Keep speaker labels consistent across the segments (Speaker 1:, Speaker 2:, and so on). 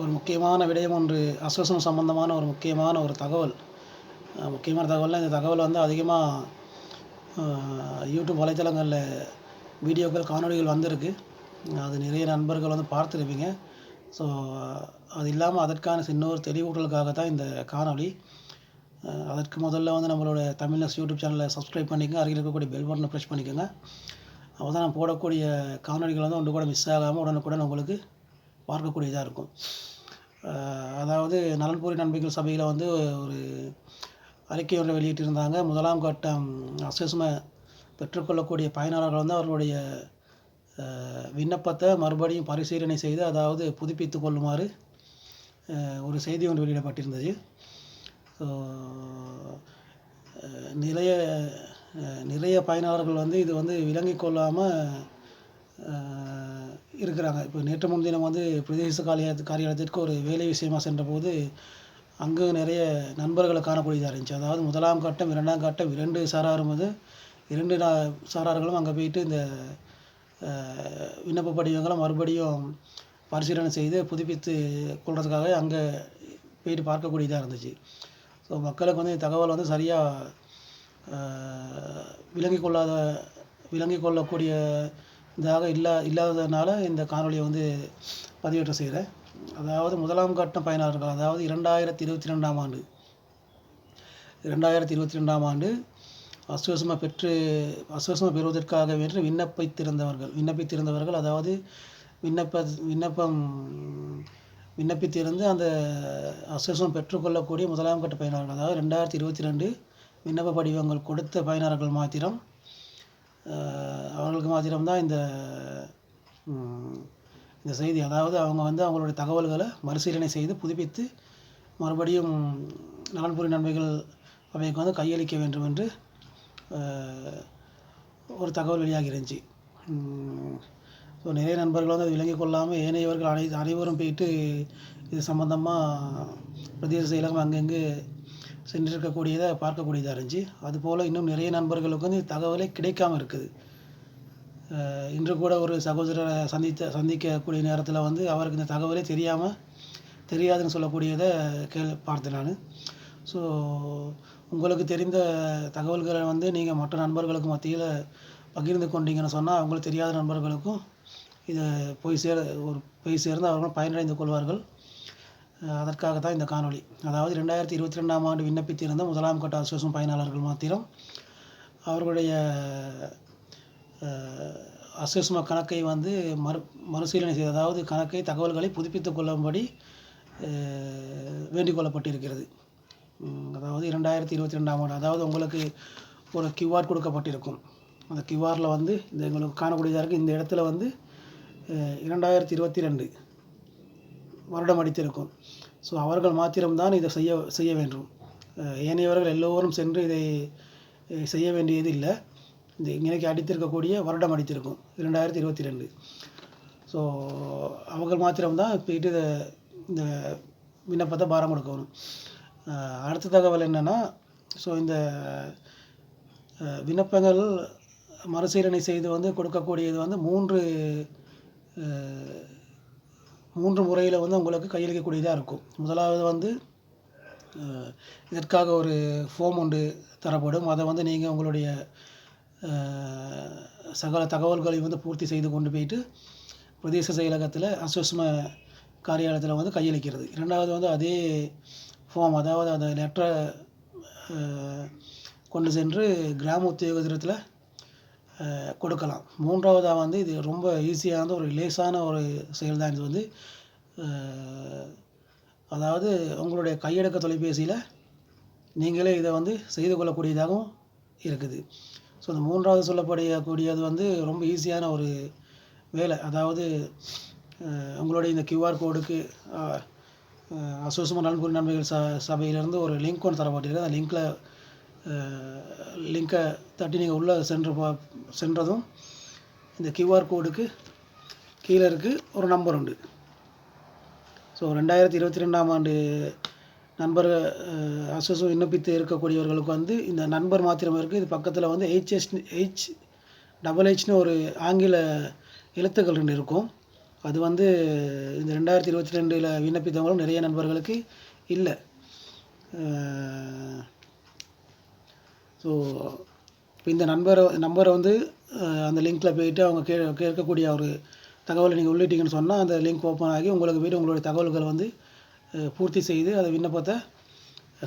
Speaker 1: ஒரு முக்கியமான விடயம் ஒன்று அஸ்வசம் சம்பந்தமான ஒரு முக்கியமான ஒரு தகவல். முக்கியமான தகவலில் இந்த தகவல் வந்து அதிகமாக யூடியூப் வலைத்தளங்களில் வீடியோக்கள் காணொளிகள் வந்திருக்கு. அது நிறைய நண்பர்கள் வந்து பார்த்துருப்பீங்க. ஸோ அது இல்லாமல் அதற்கான இன்னொரு தெளிவூட்டலுக்காக தான் இந்த காணொளி. அதற்கு முதல்ல வந்து நம்மளோட தமிழ்நெஸ் யூடியூப் சேனலை சப்ஸ்கிரைப் பண்ணிக்கோங்க. அருகில் இருக்கக்கூடிய பெல் பட்டனை ப்ரெஸ் பண்ணிக்கோங்க. அப்போ தான் நான் போடக்கூடிய காணொலிகள் வந்து ஒன்று கூட மிஸ் ஆகாமல் உடனுக்குடன் உங்களுக்கு பார்க்கக்கூடியதாக இருக்கும். அதாவது நலன்புரி நண்பர்கள் சபையில் வந்து ஒரு அறிக்கை ஒன்றை வெளியிட்டிருந்தாங்க. முதலாம் கட்டம் அசஸ்ம பெற்றுக்கொள்ளக்கூடிய பயனாளர்கள் வந்து அவர்களுடைய விண்ணப்பத்தை மறுபடியும் பரிசீலனை செய்து அதாவது புதுப்பித்து கொள்ளுமாறு ஒரு செய்தி ஒன்று வெளியிடப்பட்டிருந்தது. ஸோ நிறைய பயனாளர்கள் வந்து இது வந்து விளங்கி கொள்ளாமல் இருக்கிறாங்க. இப்போ நேற்று முன்தினம் வந்து பிரதேச காலிய காரியாலயத்திற்கு ஒரு வேலை விஷயமா சென்றபோது அங்கு நிறைய நண்பர்களை காணக்கூடியதாக இருந்துச்சு. அதாவது முதலாம் கட்டம் இரண்டாம் கட்டம் இரண்டு சாராரும் வந்து இரண்டு சாரார்களும் அங்கே போயிட்டு இந்த விண்ணப்ப படிவங்களை மறுபடியும் பரிசீலனை செய்து புதுப்பித்து கொள்றதுக்காக அங்கே போயிட்டு பார்க்கக்கூடியதாக இருந்துச்சு. ஸோ மக்களுக்கு வந்து தகவல் வந்து சரியாக விளங்கிக் கொள்ளாத விளங்கி கொள்ளக்கூடிய இதாக இல்லா இல்லாததுனால இந்த காணொலியை வந்து பதிவேற்றம் செய்கிறேன். அதாவது முதலாம் கட்ட பயனாளர்கள் அதாவது இரண்டாயிரத்தி இருபத்தி ரெண்டாம் ஆண்டு இரண்டாயிரத்தி இருபத்தி ரெண்டாம் ஆண்டு அசுவசமாக பெற்று அசுவசமாக பெறுவதற்காக வென்று விண்ணப்பித்திருந்தவர்கள் விண்ணப்பித்திருந்தவர்கள் அதாவது விண்ணப்ப விண்ணப்பம் விண்ணப்பித்திருந்து அந்த அசுவசம் பெற்றுக்கொள்ளக்கூடிய முதலாம் கட்ட பயனாளர்கள் அதாவது ரெண்டாயிரத்தி இருபத்தி ரெண்டு விண்ணப்ப படிவங்கள் கொடுத்த பயனர்கள் மாத்திரம் அவர்களுக்கு மாத்திரம்தான் இந்த இந்த செய்தி. அதாவது அவங்க வந்து அவங்களுடைய தகவல்களை மறுசீலனை செய்து புதுப்பித்து மறுபடியும் நலன்புரி நன்மைகள் அவைக்கு வந்து கையளிக்க வேண்டும் என்று ஒரு தகவல் வெளியாகி இருந்துச்சு. ஸோ நிறைய நண்பர்கள் வந்து அது விளங்கிக் கொள்ளாமல் ஏனையவர்கள் அனை அனைவரும் போயிட்டு இது சம்மந்தமாக பிரதேச செயலகம் அங்கங்கே சென்றிருக்கக்கூடியதை பார்க்கக்கூடியதாக இருந்துச்சு. அதுபோல் இன்னும் நிறைய நண்பர்களுக்கு வந்து தகவலே கிடைக்காமல் இருக்குது. இன்று கூட ஒரு சகோதரரை சந்தித்த சந்திக்கக்கூடிய நேரத்தில் வந்து அவருக்கு இந்த தகவலே தெரியாமல் தெரியாதுன்னு சொல்லக்கூடியதை கேள் பார்த்தேன் நான். ஸோ உங்களுக்கு தெரிந்த தகவல்களை வந்து நீங்கள் மற்ற நண்பர்களுக்கு மத்தியில் பகிர்ந்து கொண்டீங்கன்னு சொன்னால் அவங்களுக்கு தெரியாத நண்பர்களுக்கும் இதை போய் சேர ஒரு போய் சேர்ந்து அவர்களும் பயனடைந்து கொள்வார்கள். அதற்காக தான் இந்த காணொளி. அதாவது ரெண்டாயிரத்தி இருபத்தி ரெண்டாம் ஆண்டு விண்ணப்பித்திருந்த முதலாம் கட்ட அசோசியேஷன் பயனாளர்கள் மாத்திரம் அவர்களுடைய அசோசியேஷன் கணக்கை வந்து மறு மறுசீலனை செய்து அதாவது கணக்கை தகவல்களை புதுப்பித்து கொள்ளும்படி வேண்டிக் கொள்ளப்பட்டிருக்கிறது. அதாவது இரண்டாயிரத்தி இருபத்தி ரெண்டாம் ஆண்டு அதாவது உங்களுக்கு ஒரு கியூஆர் கொடுக்கப்பட்டிருக்கும். அந்த கியூஆரில் வந்து இந்த எங்களுக்கு காணக்கூடியதாக இருக்குது இந்த இடத்துல வந்து இரண்டாயிரத்தி இருபத்தி ரெண்டு வருடம் அடித்திருக்கும். ஸோ அவர்கள் மாத்திரம்தான் இதை செய்ய செய்ய வேண்டும். ஏனையவர்கள் எல்லோரும் சென்று இதை செய்ய வேண்டியது இல்லை. இந்த இன்றைக்கி அடித்திருக்கக்கூடிய வருடம் அடித்திருக்கும். இரண்டாயிரத்தி இருபத்தி ரெண்டு. ஸோ அவர்கள் மாத்திரம்தான் போயிட்டு இதை இந்த விண்ணப்பத்தை பாரம் கொடுக்கணும் அடுத்த தகவல் என்னென்னா ஸோ இந்த விண்ணப்பங்கள் மறுசீலனை செய்து வந்து கொடுக்கக்கூடியது வந்து மூன்று மூன்று முறையில் வந்து உங்களுக்கு கையளிக்கக்கூடியதாக இருக்கும். முதலாவது வந்து இதற்காக ஒரு ஃபோம் ஒன்று தரப்படும். அதை வந்து நீங்கள் உங்களுடைய சகல தகவல்களை வந்து பூர்த்தி செய்து கொண்டு போயிட்டு பிரதேச செயலகத்தில் அஸ்வஸ்ம காரியாலயத்தில் வந்து கையளிக்கிறது. இரண்டாவது வந்து அதே ஃபார்ம் அதாவது அந்த லெட்டரை கொண்டு சென்று கிராம உத்தியோகத்தில் கொடுக்கலாம். மூன்றாவதாக வந்து இது ரொம்ப ஈஸியானது ஒரு லேசான ஒரு செயல் தான். இது வந்து அதாவது உங்களுடைய கையடக்க தொலைபேசியில் நீங்களே இதை வந்து செய்து கொள்ளக்கூடியதாகவும் இருக்குது. ஸோ இந்த மூன்றாவது சொல்லப்படக்கூடியது வந்து ரொம்ப ஈஸியான ஒரு வேலை. அதாவது உங்களுடைய இந்த கியூஆர் கோடுக்கு அசோசியமாக நலன்புரி நன்மைகள் ச சபையிலேருந்து ஒரு லிங்க் ஒன்று தரப்பட்டிருக்கு. அந்த லிங்க்கில் லிங்க்கை தட்டி நீங்கள் உள்ளே சென்று பா சென்றதும் இந்த கியூஆர் கோடுக்கு கீழே இருக்குது ஒரு நம்பர் உண்டு. ஸோ ரெண்டாயிரத்தி இருபத்தி ரெண்டாம் ஆண்டு நண்பர் அசோசியம் விண்ணப்பித்து இருக்கக்கூடியவர்களுக்கு வந்து இந்த நண்பர் மாத்திரம் இருக்குது இது பக்கத்தில் வந்து ஹெச்எஸ் ஹெச் டபுள் ஹெச்னு ஒரு ஆங்கில எழுத்துக்கள் ரெண்டு இருக்கும். அது வந்து இந்த ரெண்டாயிரத்தி இருபத்தி ரெண்டில் விண்ணப்பித்தவங்களும் நிறைய நண்பர்களுக்கு இல்லை. ஸோ இப்போ இந்த நண்பரை நம்பரை வந்து அந்த லிங்க்கில் போயிட்டு அவங்க கே கேட்கக்கூடிய ஒரு தகவலை நீங்கள் உள்ளிட்டீங்கன்னு சொன்னால் அந்த லிங்க் ஓப்பன் ஆகி உங்களுக்கு போய்ட்டு உங்களுடைய தகவல்களை வந்து பூர்த்தி செய்து அந்த விண்ணப்பத்தை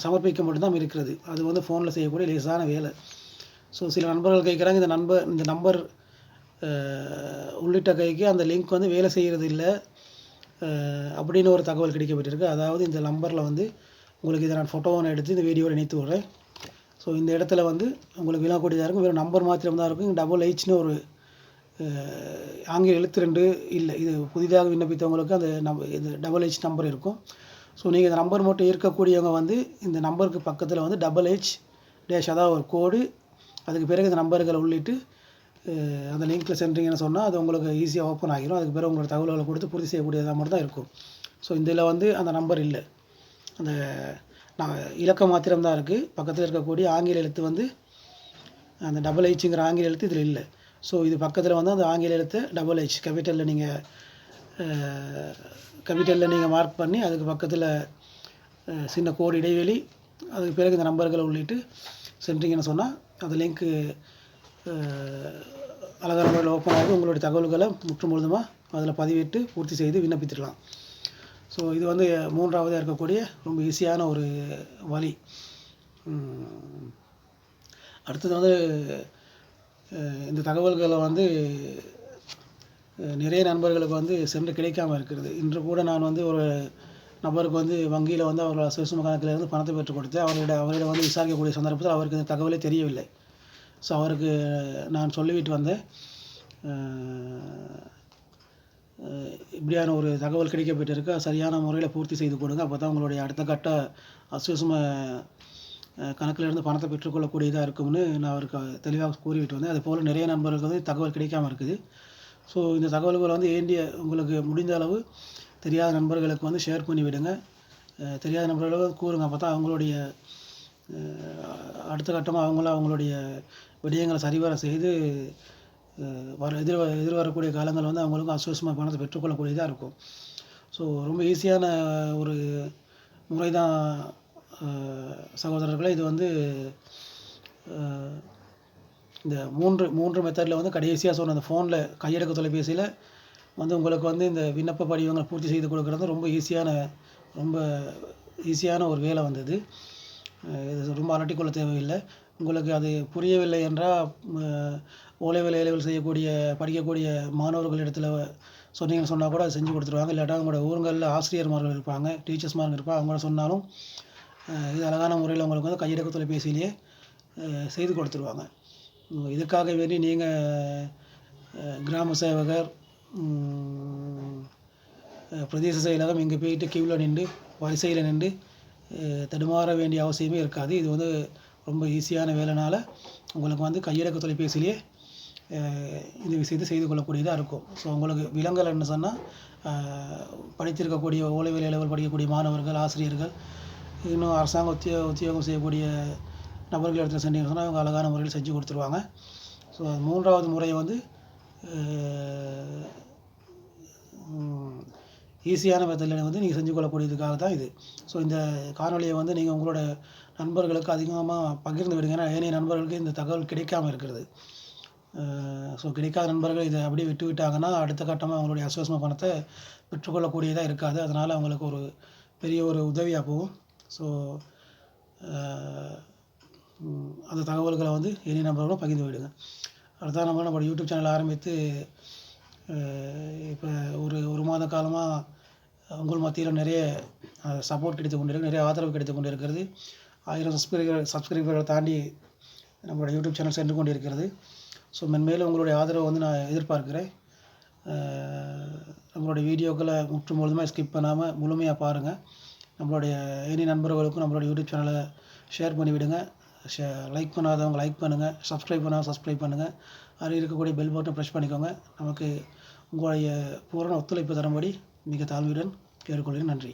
Speaker 1: சமர்ப்பிக்க மட்டும்தான் இருக்கிறது. அது வந்து ஃபோனில் செய்யக்கூடிய லேசான வேலை. ஸோ சில நண்பர்கள் கேட்குறாங்க இந்த நண்பர் இந்த நம்பர் உள்ளிட்ட கைக்கு அந்த லிங்க் வந்து வேலை செய்கிறது இல்லை அப்படின்னு ஒரு தகவல் கிடைக்கப்பட்டிருக்கு. அதாவது இந்த நம்பரில் வந்து உங்களுக்கு இதை நான் ஃபோட்டோவை எடுத்து இந்த வீடியோவில் இணைத்து விட்றேன். ஸோ இந்த இடத்துல வந்து உங்களுக்கு விழாக்கூடியதாக இருக்கும். வெறும் நம்பர் மாத்திரம் தான் இருக்கும் டபுள் ஹெச்னு ஒரு ஆங்கில எழுத்து ரெண்டு இல்லை. இது புதிதாக விண்ணப்பித்தவங்களுக்கு அந்த நம்ப இந்த டபுள் ஹெச் நம்பர் இருக்கும். ஸோ நீங்கள் இந்த நம்பர் மட்டும் இருக்கக்கூடியவங்க வந்து இந்த நம்பருக்கு பக்கத்தில் வந்து டபுள் ஹெச் டேஷ் அதாவது ஒரு கோடு அதுக்கு பிறகு இந்த நம்பர்களை உள்ளிட்டு அந்த லிங்க்கில் சென்றீங்கன்னு சொன்னால் அது உங்களுக்கு ஈஸியாக ஓப்பன் ஆகிரும். அதுக்கு பிறகு உங்களோட தகவல்களை கொடுத்து பூர்த்தி செய்யக்கூடியதாக மட்டும் தான் இருக்கும். ஸோ இதில் வந்து அந்த நம்பர் இல்லை. அந்த நான் இலக்கம் மாத்திரம் தான் இருக்குது பக்கத்தில் இருக்கக்கூடிய ஆங்கில எழுத்து வந்து அந்த டபுள் ஹெச்ங்கிற ஆங்கில எழுத்து இதில் இல்லை. ஸோ இது பக்கத்தில் வந்து அந்த ஆங்கில எழுத்து டபுள் ஹெச் கேபிட்டலில் நீங்கள் கேபிட்டலில் நீங்கள் மார்க் பண்ணி அதுக்கு பக்கத்தில் சின்ன கோடு இடைவெளி அதுக்கு பிறகு இந்த நம்பர்களை உள்ளிட்டு சென்றீங்கன்னு சொன்னால் அந்த லிங்க்கு அழகான முறையில் ஓப்பன் ஆகி உங்களுடைய தகவல்களை முற்று முழுதுமாக அதில் பதிவிட்டு பூர்த்தி செய்து விண்ணப்பித்திடலாம். ஸோ இது வந்து மூன்றாவதாக இருக்கக்கூடிய ரொம்ப ஈஸியான ஒரு வழி. அடுத்தது வந்து இந்த தகவல்களை வந்து நிறைய நண்பர்களுக்கு வந்து சென்று கிடைக்காம இருக்கிறது. இன்று கூட நான் வந்து ஒரு நபருக்கு வந்து வங்கியில் வந்து அவர் சுசும கணக்கிலிருந்து பணத்தை பெற்றுக் கொடுத்து அவரிட அவரிடம் வந்து விசாரிக்கக்கூடிய சந்தர்ப்பத்தில் அவருக்கு இந்த தகவலே தெரியவில்லை. ஸோ அவருக்கு நான் சொல்லிவிட்டு வந்தேன். இப்படியான ஒரு தகவல் கிடைக்கப்பட்டிருக்கு சரியான முறையில் பூர்த்தி செய்து கொடுங்க. அப்போ தான் உங்களுடைய அடுத்த கட்ட அசுவசம கணக்கில் இருந்து பணத்தை பெற்றுக்கொள்ளக்கூடியதாக இருக்கும்னு நான் அவருக்கு தெளிவாக கூறிவிட்டு வந்தேன். அதுபோல் நிறைய நண்பர்களுக்கு வந்து தகவல் கிடைக்காம இருக்குது. ஸோ இந்த தகவல்கள் வந்து ஏண்டிய உங்களுக்கு முடிந்த அளவு தெரியாத நண்பர்களுக்கு வந்து ஷேர் பண்ணி விடுங்க. தெரியாத நண்பர்களுக்கு கூறுங்க. அப்போ தான் அவங்களுடைய அடுத்த கட்டமாக அவங்களும் அவங்களுடைய விடயங்களை சரிவர செய்து வர எதிர் எதிர்வரக்கூடிய காலங்கள் வந்து அவங்களுக்கும் அசுவசமாக பணத்தை பெற்றுக்கொள்ளக்கூடியதாக இருக்கும். ஸோ ரொம்ப ஈஸியான ஒரு முறை தான் சகோதரர்களே இது வந்து இந்த மூன்று மூன்று மெத்தடில் வந்து கடைசியாக சொன்ன அந்த ஃபோனில் கையடக்க தொலைபேசியில் வந்து உங்களுக்கு வந்து இந்த விண்ணப்ப படிவங்களை பூர்த்தி செய்து கொடுக்குறது ரொம்ப ஈஸியான ரொம்ப ஈஸியான ஒரு வேலை வந்தது. இது ரொம்ப அலட்டிக்கொள்ள தேவையில்லை. உங்களுக்கு அது புரியவில்லை என்றால் ஓலை வேலைகள் செய்யக்கூடிய படிக்கக்கூடிய மாணவர்களிடத்தில் சொன்னீங்கன்னு சொன்னால் கூட அதை செஞ்சு கொடுத்துருவாங்க. இல்லாட்டா உங்களோட ஊருங்களில் ஆசிரியர்மார்கள் இருப்பாங்க டீச்சர்ஸ்மார்கள் இருப்பாங்க. அவங்கள சொன்னாலும் இது அழகான முறையில் உங்களுக்கு வந்து கையடக்க தொலைபேசியிலேயே செய்து கொடுத்துருவாங்க. இதுக்காக வேண்டி நீங்கள் கிராம சேவகர் பிரதேச செயலகம் இங்கே போயிட்டு கியூவில் நின்று வரிசையில் நின்று தடுமாற வேண்டிய அவசியமே இருக்காது. இது வந்து ரொம்ப ஈஸியான வேலைனால உங்களுக்கு வந்து கையடக்க தொலைபேசியிலேயே இந்த விஷயத்தை செய்து கொள்ளக்கூடியதாக இருக்கும். ஸோ உங்களுக்கு விலங்கல்னு சொன்னால் படித்திருக்கக்கூடிய ஓலை வேலையில் படிக்கக்கூடிய மாணவர்கள் ஆசிரியர்கள் இன்னும் அரசாங்க உத்தியோ உத்தியோகம் செய்யக்கூடிய நபர்கள் இடத்துல சென்றீங்க சொன்னால் அவங்க அழகான முறையில் செஞ்சு கொடுத்துருவாங்க. ஸோ மூன்றாவது முறையை வந்து ஈஸியான மெத்தடில் வந்து நீங்கள் செஞ்சு கொள்ளக்கூடியதுக்காக தான் இது. ஸோ இந்த காணொலியை வந்து நீங்கள் உங்களோட நண்பர்களுக்கு அதிகமாக பகிர்ந்து விடுங்க. ஏன்னா ஏனைய நண்பர்களுக்கு இந்த தகவல் கிடைக்காம இருக்கிறது. ஸோ கிடைக்காத நண்பர்கள் இதை அப்படியே விட்டு விட்டாங்கன்னா அடுத்த கட்டமாக அவங்களுடைய அசுவசம பணத்தை பெற்றுக்கொள்ளக்கூடியதாக இருக்காது. அதனால் அவங்களுக்கு ஒரு பெரிய ஒரு உதவியாக போகும். ஸோ அந்த தகவல்களை வந்து இனி நண்பர்களும் பகிர்ந்து விடுங்க. அடுத்த நம்ம நம்ம யூடியூப் சேனல் ஆரம்பித்து இப்போ ஒரு ஒரு மாத காலமாக உங்கள் மத்தியில் நிறைய சப்போர்ட் கிடைத்து கொண்டிருக்கு நிறைய ஆதரவு கிடைத்து கொண்டிருக்கிறது. ஆயிரம் சப்ஸ்கிரைபர் சப்ஸ்கிரைபர்களை தாண்டி நம்மளோட யூடியூப் சேனல் சென்று கொண்டிருக்கிறது. ஸோ மென்மேலும் உங்களுடைய ஆதரவை வந்து நான் எதிர்பார்க்கிறேன். நம்மளுடைய வீடியோக்களை முற்று முழுதுமாக ஸ்கிப் பண்ணாமல் முழுமையாக பாருங்கள் நம்மளுடைய எனி நண்பர்களுக்கும் நம்மளோட யூடியூப் சேனலை ஷேர் பண்ணிவிடுங்க. ஷே லைக் பண்ணாதவங்க லைக் பண்ணுங்கள் சப்ஸ்கிரைப் பண்ணால் சப்ஸ்கிரைப் பண்ணுங்கள் அதில் இருக்கக்கூடிய பெல் பட்டன் ப்ரெஸ் பண்ணிக்கோங்க. நமக்கு உங்களுடைய பூரண ஒத்துழைப்பு தரும்படி மிக தாழ்மையுடன் கேட்டுக்கொள்கிறேன். நன்றி.